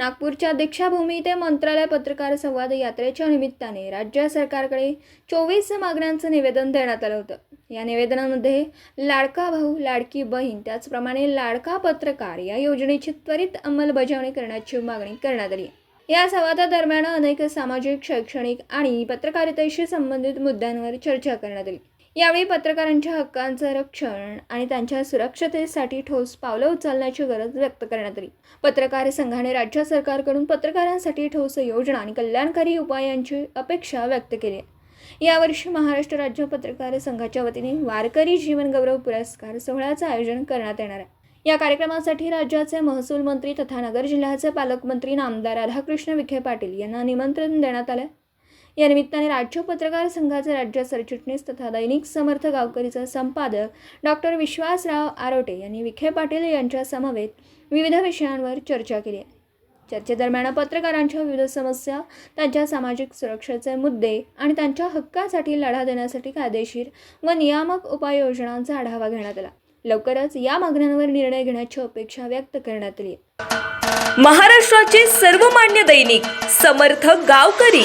नागपूरच्या दीक्षाभूमी ते मंत्रालय पत्रकार संवाद यात्रेच्या निमित्ताने राज्य सरकारकडे चोवीस मागण्यांचं निवेदन देण्यात आलं होतं. या निवेदनामध्ये लाडका भाऊ लाडकी बहीण त्याचप्रमाणे लाडका पत्रकार या योजनेची त्वरित अंमलबजावणी करण्याची मागणी करण्यात आली. या संवादादरम्यान अनेक सामाजिक शैक्षणिक आणि पत्रकारितेशी संबंधित मुद्द्यांवर चर्चा करण्यात आली. यावेळी पत्रकारांच्या हक्कांचं रक्षण आणि त्यांच्या सुरक्षतेसाठी ठोस पावलं उचलण्याची गरज व्यक्त करण्यात आली. पत्रकार संघाने राज्य सरकारकडून पत्रकारांसाठी ठोस योजना आणि कल्याणकारी उपायांची अपेक्षा व्यक्त केली आहे. यावर्षी महाराष्ट्र राज्य पत्रकार संघाच्या वतीने वारकरी जीवनगौरव पुरस्कार सोहळ्याचं आयोजन करण्यात येणार आहे. या कार्यक्रमासाठी राज्याचे महसूल मंत्री तथा नगर जिल्ह्याचे पालकमंत्री नामदार राधाकृष्ण विखे पाटील यांना निमंत्रण देण्यात आलं या निमित्ताने राज्य पत्रकार संघाचे राज्य सरचिटणीस तथा दैनिक समर्थ गावकरीचा संपादक डॉक्टर विश्वासराव आरोटे यांनी विखे पाटील यांच्या समवेत विविध विषयांवर चर्चा केली आहे. चर्चेदरम्यान पत्रकारांच्या विविध समस्या त्यांच्या सामाजिक सुरक्षेचे मुद्दे आणि त्यांच्या हक्कासाठी लढा देण्यासाठी कायदेशीर व नियामक उपाययोजनांचा आढावा घेण्यात आला. लवकरच या मागण्यांवर निर्णय घेण्याची अपेक्षा व्यक्त करण्यात आली महाराष्ट्राचे सर्वमान्य दैनिक समर्थ गावकरी